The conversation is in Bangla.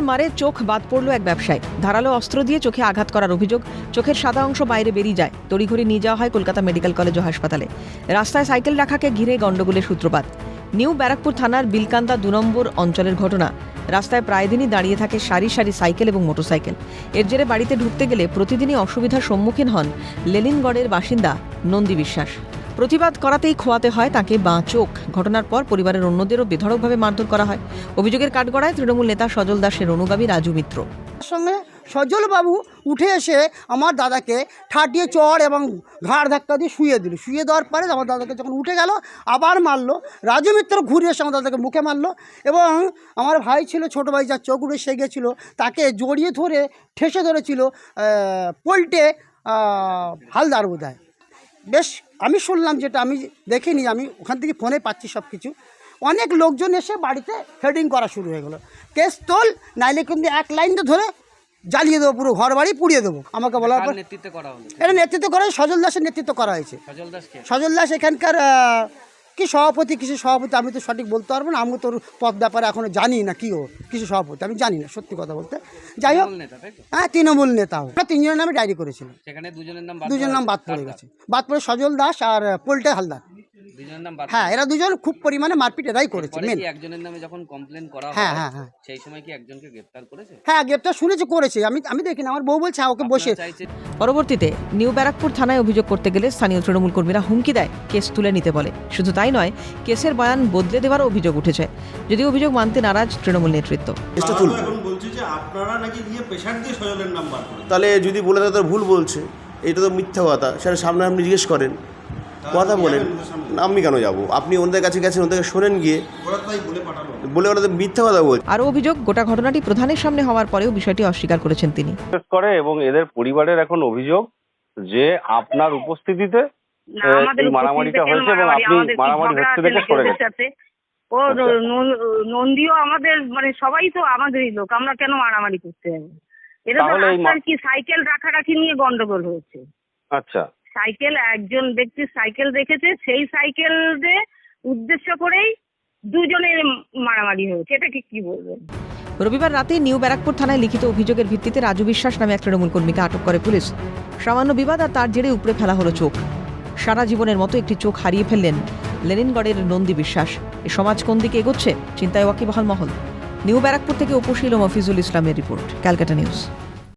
ছুরির মারে চোখ বাদ পড়ল এক ব্যবসায়ী। ধারালো অস্ত্র দিয়ে চোখে আঘাত করার অভিযোগ, চোখের সাদা অংশ বাইরে বেরিয়ে যায়। তড়িঘড়ি নিয়ে যাওয়া হয় কলকাতা মেডিকেল কলেজ ও হাসপাতালে। রাস্তায় সাইকেল রাখাকে ঘিরে গণ্ডগোলের সূত্রপাত। নিউ ব্যারাকপুর থানার বিলকান্দা দু নম্বর অঞ্চলের ঘটনা। রাস্তায় প্রায় দিনই দাঁড়িয়ে থাকে সারি সারি সাইকেল এবং মোটরসাইকেল। এর জেরে বাড়িতে ঢুকতে গেলে প্রতিদিনই অসুবিধার সম্মুখীন হন লেনিনগড়ের বাসিন্দা নন্দী বিশ্বাস। প্রতিবাদ করাতেই খোয়াতে হয় তাকে বাঁ চোখ। ঘটনার পর পরিবারের অন্যদেরও বেধড়কভাবে মারধর করা হয়। অভিযোগের কাঠগড়ায় তৃণমূল নেতা সজল দাসের অনুগামী রাজু মিত্র। তার সঙ্গে সজল বাবু উঠে এসে আমার দাদাকে ঠাটিয়ে চড় এবং ঘাড় ধাক্কা দিয়ে শুয়ে দিল। শুয়ে দেওয়ার পরে আমার দাদাকে যখন উঠে গেল, আবার মারলো। রাজু মিত্র ঘুরে এসে আমার দাদাকে মুখে মারলো এবং আমার ভাই ছিল, ছোটো ভাই যার চোখ উঠে সে গেছিল তাকে জড়িয়ে ধরে, ঠেসে ধরেছিল পোল্টে হালদার বোধহয়। বেশ আমি শুনলাম যেটা আমি দেখিনি আমি ওখান থেকে ফোনে পাচ্ছি সব কিছু অনেক লোকজন এসে বাড়িতে হেডিং করা শুরু হয়ে গেলো। কেস তোল নাইলে কিন্তু এক লাইন ধরে জ্বালিয়ে দেবো পুরো ঘর বাড়ি পুড়িয়ে দেবো। আমাকে বলার পর নেতৃত্ব নেতৃত্বে করা হয়েছে এটা নেতৃত্ব করে সজল দাসের নেতৃত্ব করা হয়েছে। সজল দাস এখানকার কি সভাপতি কিছু সভাপতি আমি তো সঠিক বলতে পারব না আমি তোর পদ ব্যাপারে এখনও জানি না কি ও কিছু সভাপতি আমি জানি না সত্যি কথা বলতে। যাই হোক হ্যাঁ তৃণমূল নেতা হোক আমরা তিনজনের নামে ডায়েরি করেছিলাম। সেখানে দুজনের নাম বাদ পড়ে নাম বাদ পড়ে গেছে। বাদ পড়ে সজল দাস আর পোল্টে হালদার। দুজনের হ্যাঁ এরা দুজন খুব পরিমাণে মারপিট এরাই করেছে মেন একজনের নামে যখন কমপ্লেন করা হ্যাঁ হ্যাঁ হ্যাঁ সেই সময় কি একজনকে গ্রেফতার করেছে? হ্যাঁ গ্রেপ্তার শুনেছি করেছে। আমি আমি দেখিনি আমার বউ বলছে ওকে বসে পরবর্তীতে নিউ ব্যারাকপুর থানায় অভিযোগ করতে গেলে স্থানীয় তৃণমূল কর্মীরা হুমকি দেয় কেস তুলে নিতে বলে। শুধু তাই নয় কেসের বয়ান বদলে দেওয়ারও অভিযোগ উঠেছে। যদি অভিযোগ মানতে নারাজ তৃণমূল নেতৃত্ব। চেষ্টা তারা তো তুলবে এখন বলছে যে আপনারা নাকি গিয়ে প্রেশার দিয়ে সজলের নাম বার তাহলে যদি বলে দেয় তার ভুল বলছে। এটা তো মিথ্যা কথা সেটা সামনে আপনি জিজ্ঞেস করেন। কথা বলেন। আমি কেন যাব? আপনি ওদের কাছে গেছেন ওদেরকে শোনেন গিয়ে। বলে ওরা মিথ্যা কথা বলছে। আরও অভিযোগ গোটা ঘটনাটি প্রধানের সামনে হওয়ার পরেও বিষয়টি অস্বীকার করেছেন তিনি। করে এবং এদের পরিবারের এখন অভিযোগ যে আপনার উপস্থিতিতে এই মারামারিটা হয়েছে এবং আপনি মারামারি হচ্ছে দেখে সরে গেছেন। ও আচ্ছা। নন্দীও আমাদের মানে সবাই তো আমাদেরই লোক আমরা কেন মারামারি করতে যাব? এটা কি সাইকেল রাখারাখি নিয়ে গন্ডগোল হয়েছে। আচ্ছা। সাইকেল, একজন ব্যক্তি সাইকেল রেখেছে, সেই সাইকেল উদ্দেশ্য করেই দুজনের মারামারি হয়েছে। এটা কি বলবেন? রবিবার রাতে নিউ ব্যারাকপুর থানায় লিখিত অভিযোগের ভিত্তিতে রাজু বিশ্বাস নামে এক তৃণমূল কর্মীকে আটক করে পুলিশ। সামান্য বিবাদ আর তার জেরে উপড়ে ফেলা হলো চোখ। সারা জীবনের মতো একটি চোখ হারিয়ে ফেললেন লেনিনগড়ের নন্দী বিশ্বাস। এ সমাজ কোন দিকে এগোচ্ছে চিন্তায় ওয়াকিবহাল মহল। নিউ ব্যারাকপুর থেকে উপশীল মফিজুল ইসলামের রিপোর্ট, ক্যালকাটা নিউজ।